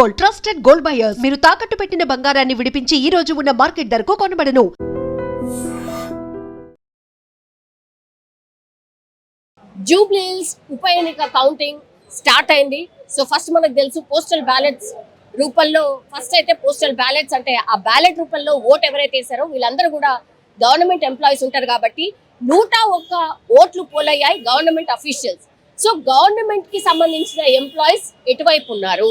Gold trusted gold buyers. మీరు తాకట్టు పెట్టిన బంగారాన్ని విడిపించి ఈ రోజు ఉన్న మార్కెట్ ధరకు కొనబడను. జూబ్లీహిల్స్ ఉప ఎన్నిక కౌంటింగ్ స్టార్ట్ అయింది. సో ఫస్ట్ మనకు తెలుసు పోస్టల్ బ్యాలెట్స్ రూపంలో ఫస్ట్ అయితే పోస్టల్ బ్యాలెట్స్ అంటే ఆ బ్యాలెట్ రూపంలో ఓట్ ఎవరైతే వేసారో వీళ్ళందరూ కూడా గవర్నమెంట్ ఎంప్లాయీస్ ఉంటారు కాబట్టి నూట ఒక్క ఓట్లు పోలయ్యాయి గవర్నమెంట్ అఫీషియల్స్ సో గవర్నమెంట్కి సంబంధించిన ఎంప్లాయీస్ ఎటువైపు ఉన్నారు?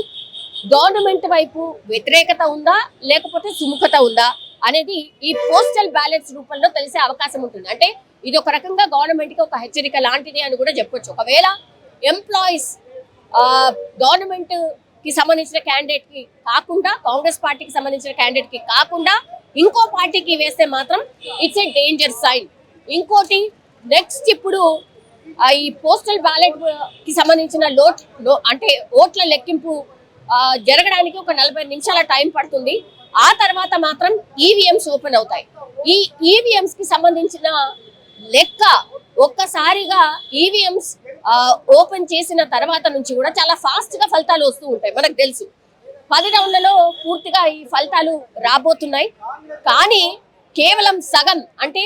గవర్నమెంట్ వైపు వ్యతిరేకత ఉందా లేకపోతే సుముఖత ఉందా అనేది ఈ పోస్టల్ బ్యాలెట్స్ రూపంలో తెలిసే అవకాశం ఉంటుంది. అంటే ఇది ఒక రకంగా గవర్నమెంట్కి ఒక హెచ్చరిక లాంటిది అని కూడా చెప్పొచ్చు. ఒకవేళ ఎంప్లాయీస్ గవర్నమెంట్కి సంబంధించిన క్యాండిడేట్కి కాకుండా కాంగ్రెస్ పార్టీకి సంబంధించిన క్యాండిడేట్కి కాకుండా ఇంకో పార్టీకి వేస్తే మాత్రం ఇట్స్ ఏ డేంజర్ సైన్ ఇంకోటి నెక్స్ట్ ఇప్పుడు ఈ పోస్టల్ బ్యాలెట్కి సంబంధించిన లోట్ లో- అంటే ఓట్ల లెక్కింపు జరగడానికి ఒక నలభై నిమిషాల టైం పడుతుంది. ఆ తర్వాత మాత్రం ఈవీఎంస్ ఓపెన్ అవుతాయి. ఈ ఈవీఎంస్కి సంబంధించిన లెక్క ఒక్కసారిగా ఈవీఎంస్ ఓపెన్ చేసిన తర్వాత నుంచి కూడా చాలా ఫాస్ట్గా ఫలితాలు వస్తూ ఉంటాయి. మనకు తెలుసు. పది రౌండ్లలో పూర్తిగా ఈ ఫలితాలు రాబోతున్నాయి. కానీ కేవలం సగం అంటే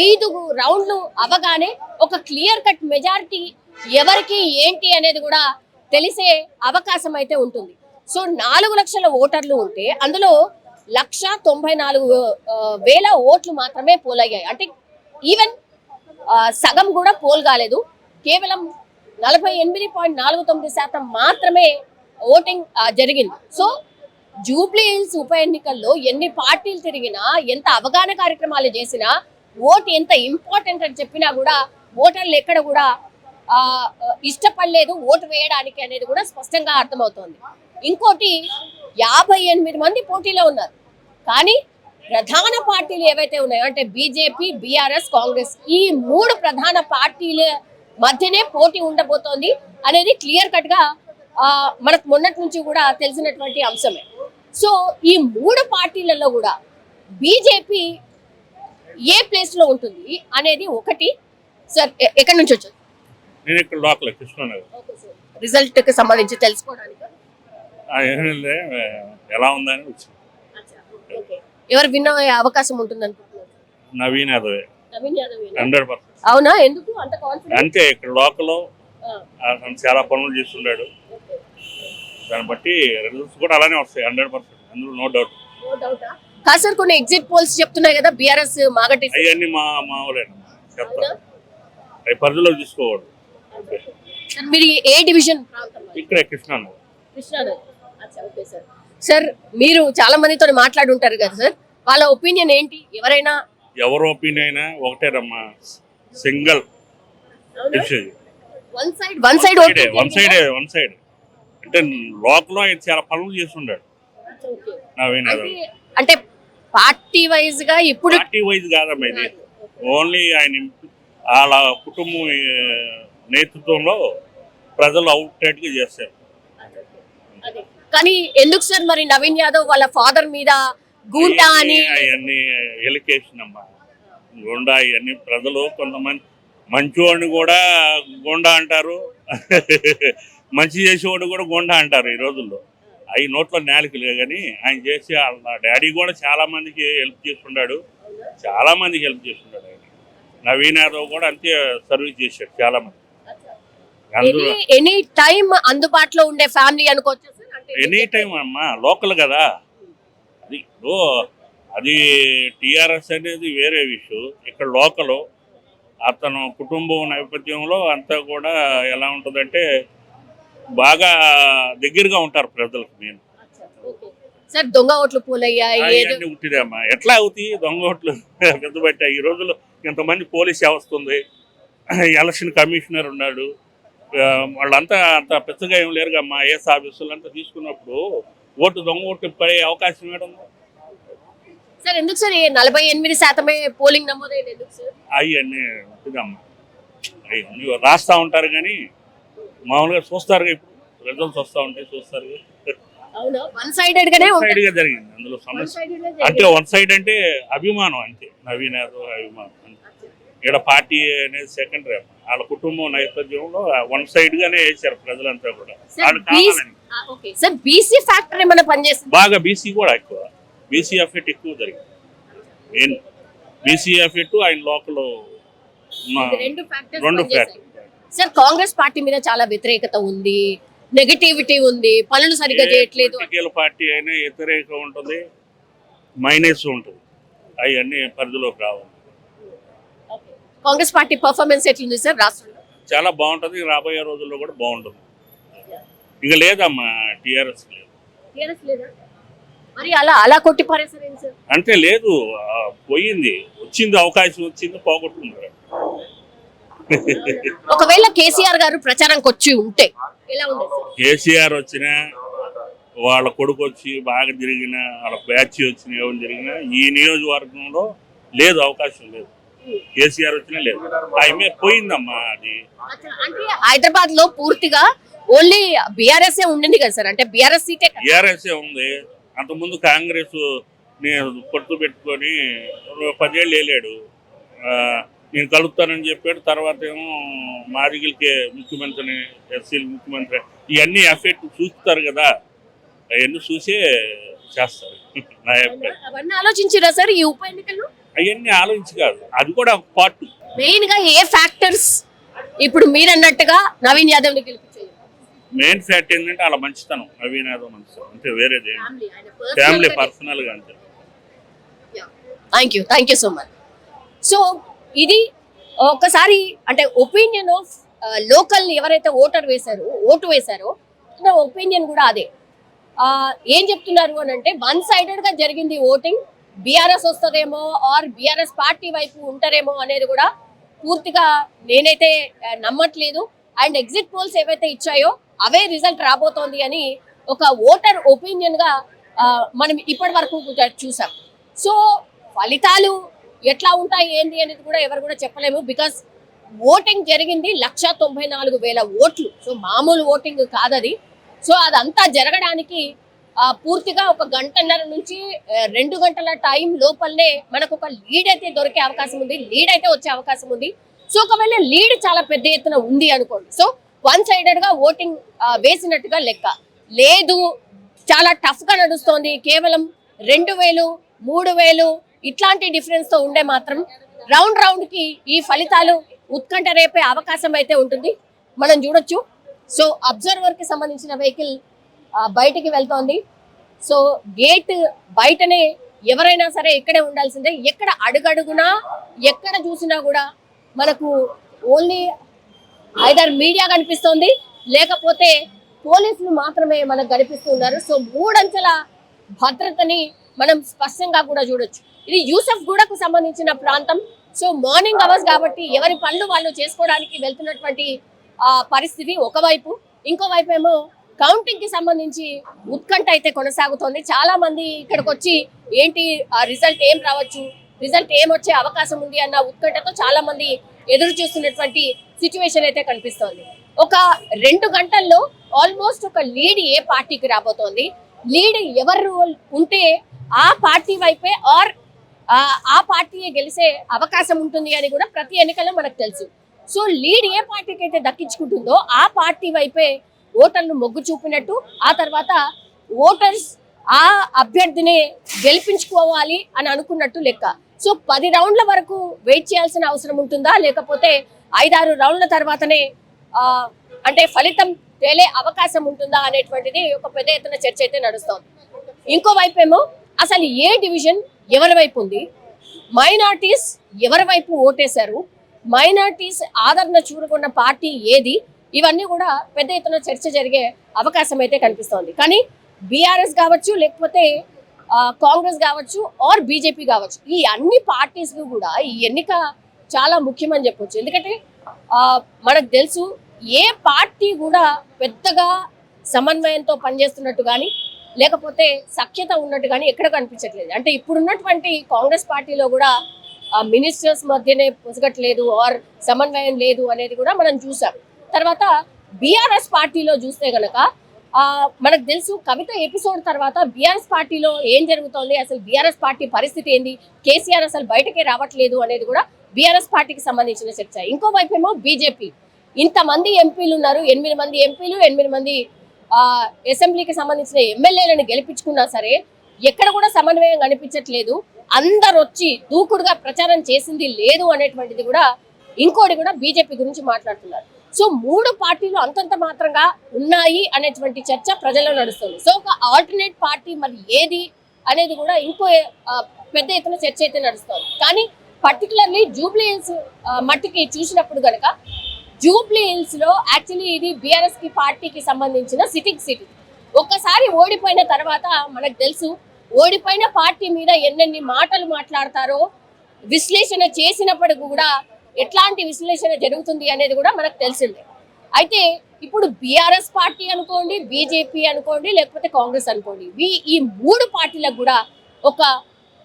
ఐదు రౌండ్లు అవగానే ఒక క్లియర్ కట్ మెజారిటీ ఎవరికి ఏంటి అనేది కూడా తెలిసే అవకాశం అయితే ఉంటుంది. సో నాలుగు లక్షల ఓటర్లు ఉంటే అందులో లక్ష తొంభై నాలుగు వేల ఓట్లు మాత్రమే పోలయ్యాయి. అంటే ఈవెన్ సగం కూడా పోల్ కాలేదు. కేవలం నలభై ఎనిమిది పాయింట్ నాలుగు తొమ్మిది శాతం మాత్రమే ఓటింగ్ జరిగింది. సో జూబ్లీ హిల్స్ ఉప ఎన్నికల్లో ఎన్ని పార్టీలు తిరిగినా ఎంత అవగాహన కార్యక్రమాలు చేసినా ఓటు ఎంత ఇంపార్టెంట్ అని చెప్పినా కూడా ఓటర్లు ఎక్కడ కూడా ఇష్టపడలేదు ఓటు వేయడానికి అనేది కూడా స్పష్టంగా అర్థమవుతోంది. ఇంకోటి యాభై ఎనిమిది మంది పోటీలో ఉన్నారు. కానీ ప్రధాన పార్టీలు ఏవైతే ఉన్నాయో అంటే బీజేపీ బీఆర్ఎస్ కాంగ్రెస్ ఈ మూడు ప్రధాన పార్టీల మధ్యనే పోటీ ఉండబోతోంది అనేది క్లియర్ కట్గా ఆ, మనకు మొన్నటి నుంచి కూడా తెలిసినటువంటి అంశమే. సో ఈ మూడు పార్టీలలో కూడా బీజేపీ ఏ ప్లేస్లో ఉంటుంది అనేది ఒకటి. సార్ ఎక్కడి నుంచి వచ్చారు? నేను ఇక్కడ లోకల్ కృష్ణనగర్. రిజల్ట్కి సంబంధించి తెలుసుకోవడానికి. ఎలా ఉందని వచ్చింది ఎవరు విన్న అవకాశం ఉంటుంది అనుకుంటున్నారు నవీన్ యాదవే. నవీన్ యాదవ్? Hundred percent. అవునా? ఎందుకు? అంత కాన్ఫిడెంట్ అంతే ఇక్కడ లోకల్ అతను చాలా పనులు చేస్తున్నాడు దాన్ని బట్టి రిజల్ట్స్ కూడా అలానే వస్తాయి హండ్రెడ్ పర్సెంట్. అందులో నో డౌట్ కాదు సార్ కొన్ని ఎగ్జిట్ పోల్స్ చెప్తున్నాయి కదా బీఆర్ఎస్ మాగటి అవన్నీ మా మామూలేనమ్మా చెప్తా. అవి పరిధిలో సార్ మీరు ఏ డివిజన్ ఇక్కడే Krishnanagar. Krishnanagar. Okay sir sir మీరు చాలా మందితో మాట్లాడి ఉంటారు కదా సార్ వాళ్ళ ఒపీనియన్ ఏంటి? ఎవరైనా? ఎవరు ఒపీనియన్ అయినా ఒకటేనమ్మా single one side one side one సైడే వన్ సైడ్ అంటే లోకల్ ఆయన చాలా పనులు చేస్తున్నాడు అంటే పార్టీ వైజ్గా ఇప్పుడు పార్టీ వైజ్ కాదమ్మా ఇది. ఓన్లీ ఆయన వాళ్ళ కుటుంబం నేతృత్వంలో ప్రజలు అవుట్లెట్గా చేస్తారు. కానీ ఎందుకు సార్ మరి నవీన్ యాదవ్ వాళ్ళ ఫాదర్ మీద గూంటా అని? అవన్నీ ఎలికేషన్ అమ్మా గుండా ఇవన్నీ ప్రజలు కొంతమంది మంచివాడిని కూడా గుండా అంటారు. మంచి చేసేవాడు కూడా గుండా అంటారు ఈ రోజుల్లో. అవి నోట్లో నేలికలే కానీ ఆయన చేసి వాళ్ళ డాడీ కూడా చాలా మందికి హెల్ప్ చేస్తున్నాడు చాలా మందికి హెల్ప్ చేస్తున్నాడు ఆయన. నవీన్ యాదవ్ కూడా అంతే సర్వీస్ చేశాడు చాలా మంది. ఎనీ టైం అందుబాటులో ఉండే ఫ్యామిలీ అనుకోవచ్చు ఎనీ టైం అమ్మా లోకల్ కదా. అది ఇప్పుడు అది టిఆర్ఎస్ అనేది వేరే విషయం ఇక్కడ లోకల్ అతను కుటుంబం నేపథ్యంలో అంతా కూడా ఎలా ఉంటుందంటే బాగా దగ్గరగా ఉంటారు ప్రజలకు నేను. సార్ దొంగ ఓట్లు పోలయ్యాయి ఏదో అవన్నీ ఉట్టిదే అమ్మా. ఎట్లా అవుతాయి దొంగ ఓట్లు? పెద్ద బట్ట ఈ రోజుల్లో ఇంతమంది పోలీస్ వ్యవస్థ ఉంది. ఎలక్షన్ కమిషనర్ ఉన్నాడు. వాళ్ళంతా అంత పెద్దగా ఏం లేరుగా అమ్మా ఏఎస్ ఆఫీసులు అంతా తీసుకున్నప్పుడు ఓటు దొంగ ఓటు పడే అవకాశం ఏడుంది సార్ ఎందుకు సార్ నలభై ఎనిమిది శాతమే పోలింగ్ సార్? అవన్నీ అవన్నీ రాస్తా ఉంటారు కానీ మామూలుగా చూస్తారు ఇప్పుడు రిజల్ట్స్ వస్తూ ఉంటాయి చూస్తారు. వన్ సైడెడ్గా జరిగింది. అందులో సమస్య అంటే. వన్ సైడ్ అంటే అభిమానం అంతే. నవీన్ యాదవ్ అభిమానం ఇక్కడ పార్టీ అనేది సెకండరీ వాళ్ళ కుటుంబం నేపథ్యంలో వన్ సైడ్ గానే వేశారు ప్రజలంతా కూడా. సార్ బీస్- ఫ్యాక్టర్ ఏమైనా పనిచేస్తుంది? బాగా బీసీ కూడా ఎక్కువ. బీసీ ఎఫెక్ట్ ఎక్కువ జరిగింది. మెయిన్ బీసీ ఎఫెక్ట్ ఆయన లోకల్ రెండు. ఫ్యాక్టర్ సార్ కాంగ్రెస్ పార్టీ మీద చాలా వ్యతిరేకత ఉంది నెగటివిటీ ఉంది పనులు సరిగ్గా చేయట్లేదు పార్టీ అయినా వ్యతిరేకం ఉంటుంది మైనస్ ఉంటుంది. అవన్నీ పరిధిలోకి రావాలి. కాంగ్రెస్ పార్టీ పర్ఫార్మెన్స్ ఎట్లుంది సార్ రాష్ట్రంలో? చాలా బాగుంటుంది. రాబోయే రోజుల్లో కూడా బాగుంటుంది. ఇక లేదమ్మా టీఆర్ఎస్ లేదు. టీఆర్ఎస్ లేదా? మరి అలా అలా కొట్టి పారేసారు ఏంటి సార్? అంటే లేదు పోయింది. వచ్చింది అవకాశం వచ్చింది పోగొట్టుకున్నారు. ఒకవేళ కేసీఆర్ గారు ప్రచారంకి వచ్చి ఉంటే కేసీఆర్ వచ్చినా వాళ్ళ కొడుకు వచ్చి బాగా తిరిగిన వాళ్ళ బ్యాచ్ వచ్చిన ఎవరు జరిగినా ఈ నియోజకవర్గంలో లేదు అవకాశం లేదు. కేసీఆర్ వచ్చినా లేదు. ఆమె పోయిందమ్మా అది. హైదరాబాద్లో పూర్తిగా ఓన్లీ బీఆర్ఎస్ ఉండింది కదా సార్? అంటే బీఆర్ఎస్ సీటే కదా. టీఆర్ఎస్ ఉంది. అంతకుముందు కాంగ్రెస్ పొత్తు పెట్టుకొని పదేళ్ళు ఆ, నేను కలుపుతానని చెప్పాడు. తర్వాత ఏమో మాదిగిలికే ముఖ్యమంత్రిని ఎస్సీలు ముఖ్యమంత్రి ఇవన్నీ ఎఫెక్ట్ చూస్తారు కదా. అవన్నీ చూసే చేస్తారు. నా అభిప్రాయం. అవన్నీ ఆలోచించారా సార్ ఈ ఉప ఎన్నికల్లో? అవన్నీ ఆలోచించి కాదు. అది కూడా ఒక పార్ట్ మెయిన్గా ఏ ఫ్యాక్టర్స్ ఇప్పుడు మీరు అన్నట్టుగా నవీన్ యాదవ్ని మెయిన్ ఫ్యాక్ట్ ఏంటంటే అలా మంచితనం. నవీన్ యాదవ్ మంచితనం. అంతే వేరేది ఫ్యామిలీ పర్సనల్గా అంతే. Thank you thank you so much so ఇది ఒకసారి అంటే ఒపీనియన్ ఆఫ్ లోకల్ ఎవరైతే ఓటర్ వేశారో ఓటు వేశారో నా ఒపీనియన్ కూడా అదే. ఆ, ఏం చెప్తున్నారు అని అంటే వన్ సైడెడ్గా జరిగింది ఓటింగ్ బీఆర్ఎస్ వస్తుందేమో ఆర్ బీఆర్ఎస్ పార్టీ వైపు ఉంటారేమో అనేది కూడా పూర్తిగా నేనైతే నమ్మట్లేదు. అండ్ ఎగ్జిట్ పోల్స్ ఏవైతే ఇచ్చాయో అవే రిజల్ట్ రాబోతోంది అని ఒక ఓటర్ ఒపీనియన్గా మనం ఇప్పటి వరకు చూసాం. సో ఫలితాలు ఎట్లా ఉంటాయి ఏంటి అనేది కూడా ఎవరు కూడా చెప్పలేము. బికాస్ ఓటింగ్ జరిగింది లక్ష తొంభై నాలుగు వేల ఓట్లు. సో మామూలు ఓటింగ్ కాదది. సో అదంతా జరగడానికి పూర్తిగా ఒక గంటన్నర నుంచి రెండు గంటల టైం లోపలనే మనకు ఒక లీడ్ అయితే దొరికే అవకాశం ఉంది. లీడ్ అయితే వచ్చే అవకాశం ఉంది. సో ఒకవేళ లీడ్ చాలా పెద్ద ఎత్తున ఉంది అనుకోండి. సో వన్ సైడెడ్గా ఓటింగ్ వేసినట్టుగా లెక్క. లేదు చాలా టఫ్గా నడుస్తోంది. కేవలం రెండు వేలు మూడు వేలు ఇట్లాంటి డిఫరెన్స్తో ఉండే మాత్రం రౌండ్ రౌండ్కి ఈ ఫలితాలు ఉత్కంఠ రేపే అవకాశం అయితే ఉంటుంది. మనం చూడొచ్చు. సో అబ్జర్వర్కి సంబంధించిన వెహికల్ బయటికి వెళ్తోంది. సో గేట్ బయటనే ఎవరైనా సరే ఇక్కడే ఉండాల్సిందే. ఎక్కడ అడుగడుగునా ఎక్కడ చూసినా కూడా మనకు ఓన్లీ ఐదర్ మీడియా కనిపిస్తోంది. లేకపోతే పోలీసులు మాత్రమే మనకు కనిపిస్తున్నారు సో మూడంచెల భద్రతని మనం స్పష్టంగా కూడా చూడొచ్చు. ఇది యూసఫ్ గూడకు సంబంధించిన ప్రాంతం. సో మార్నింగ్ అవర్స్ కాబట్టి ఎవరి పనులు వాళ్ళు చేసుకోవడానికి వెళ్తున్నటువంటి ఆ, పరిస్థితి ఒకవైపు. ఇంకోవైపు ఏమో కౌంటింగ్కి సంబంధించి ఉత్కంఠ అయితే కొనసాగుతోంది. చాలా మంది ఇక్కడికి వచ్చి ఏంటి ఆ రిజల్ట్ ఏం రావచ్చు? రిజల్ట్ ఏం వచ్చే అవకాశం ఉంది? అన్న ఉత్కంఠతో చాలా మంది ఎదురు చూస్తున్నటువంటి సిచ్యువేషన్ అయితే కనిపిస్తోంది. ఒక రెండు గంటల్లో ఆల్మోస్ట్ ఒక లీడ్ ఏ పార్టీకి రాబోతోంది. లీడ్ ఎవరు ఉంటే ఆ పార్టీ వైపే ఆర్ ఆ పార్టీయే గెలిసే అవకాశం ఉంటుంది అని కూడా ప్రతి ఎన్నికల్లో మనకు తెలుసు. సో లీడ్ ఏ పార్టీకి అయితే దక్కించుకుంటుందో ఆ పార్టీ వైపే ఓటర్లు మొగ్గు చూపినట్టు ఆ తర్వాత ఓటర్స్ ఆ అభ్యర్థిని గెలిపించుకోవాలి అని అనుకున్నట్టు లెక్క. సో పది రౌండ్ల వరకు వెయిట్ చేయాల్సిన అవసరం ఉంటుందా? లేకపోతే ఐదారు రౌండ్ల తర్వాతనే అంటే ఫలితం తేలే అవకాశం ఉంటుందా అనేటువంటిది ఒక పెద్ద ఎత్తున చర్చ అయితే నడుస్తోంది. ఇంకో వైపు ఏమో అసలు ఏ డివిజన్ ఎవరి వైపు ఉంది? మైనార్టీస్ ఎవరి వైపు ఓటేశారు? మైనార్టీస్ ఆదరణ చూడకున్న పార్టీ ఏది? ఇవన్నీ కూడా పెద్ద ఎత్తున చర్చ జరిగే అవకాశం అయితే కనిపిస్తోంది. కానీ బీఆర్ఎస్ కావచ్చు లేకపోతే కాంగ్రెస్ కావచ్చు ఆర్ బీజేపీ కావచ్చు ఈ అన్ని పార్టీస్ కూడా ఈ ఎన్నిక చాలా ముఖ్యమని చెప్పొచ్చు. ఎందుకంటే మనకు తెలుసు ఏ పార్టీ కూడా పెద్దగా సమన్వయంతో పనిచేస్తున్నట్టు కానీ లేకపోతే సఖ్యత ఉన్నట్టు కానీ ఎక్కడ కనిపించట్లేదు. అంటే ఇప్పుడున్నటువంటి కాంగ్రెస్ పార్టీలో కూడా మినిస్టర్స్ మధ్యనే పొసగట్లేదు ఆర్ సమన్వయం లేదు అనేది కూడా మనం చూసాం. తర్వాత బీఆర్ఎస్ పార్టీలో చూస్తే గనక మనకు తెలుసు కవిత ఎపిసోడ్ తర్వాత బీఆర్ఎస్ పార్టీలో ఏం జరుగుతోంది అసలు బీఆర్ఎస్ పార్టీ పరిస్థితి ఏంది కేసీఆర్ అసలు బయటకే రావట్లేదు అనేది కూడా బీఆర్ఎస్ పార్టీకి సంబంధించిన చర్చ. ఇంకో వైపు ఏమో బీజేపీ. ఇంతమంది ఎంపీలు ఉన్నారు ఎనిమిది మంది ఎంపీలు ఎనిమిది మంది అసెంబ్లీకి సంబంధించిన ఎమ్మెల్యేలను గెలిపించుకున్నా సరే ఎక్కడ కూడా సమన్వయం కనిపించట్లేదు. అందరు వచ్చి దూకుడుగా ప్రచారం చేసింది లేదు అనేటువంటిది కూడా ఇంకోటి కూడా బీజేపీ గురించి మాట్లాడుతున్నారు. సో మూడు పార్టీలు అంతంత మాత్రంగా ఉన్నాయి అనేటువంటి చర్చ ప్రజల్లో నడుస్తుంది. సో ఒక ఆల్టర్నేట్ పార్టీ మరి ఏది అనేది కూడా ఇంకో పెద్ద ఎత్తున చర్చ అయితే నడుస్తుంది. కానీ పర్టికులర్లీ జూబ్లీ హిల్స్ మట్టికి చూసినప్పుడు కనుక జూబ్లీ హిల్స్లో యాక్చువల్లీ ఇది బీఆర్ఎస్కి పార్టీకి సంబంధించిన సిట్టింగ్ సిటీ. ఒక్కసారి ఓడిపోయిన తర్వాత మనకు తెలుసు ఓడిపోయిన పార్టీ మీద ఎన్నెన్ని మాటలు మాట్లాడతారో విశ్లేషణ చేసినప్పటికి కూడా ఎట్లాంటి విశ్లేషణ జరుగుతుంది అనేది కూడా మనకు తెలిసిందే. అయితే ఇప్పుడు బీఆర్ఎస్ పార్టీ అనుకోండి బీజేపీ అనుకోండి లేకపోతే కాంగ్రెస్ అనుకోండి వీ- ఈ మూడు పార్టీలకు కూడా ఒక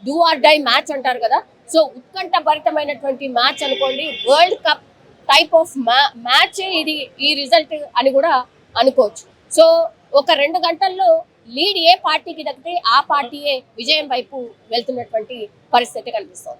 డూ ఆర్ డై మ్యాచ్ అంటారు కదా. సో ఉత్కంఠ భరితమైనటువంటి మ్యాచ్ అనుకోండి world cup type of match ఇది ఈ రిజల్ట్ అని కూడా అనుకోవచ్చు. సో ఒక రెండు గంటల్లో లీడ్ ఏ పార్టీకి దక్కితే ఆ పార్టీయే విజయం వైపు వెళ్తున్నటువంటి పరిస్థితి కనిపిస్తుంది.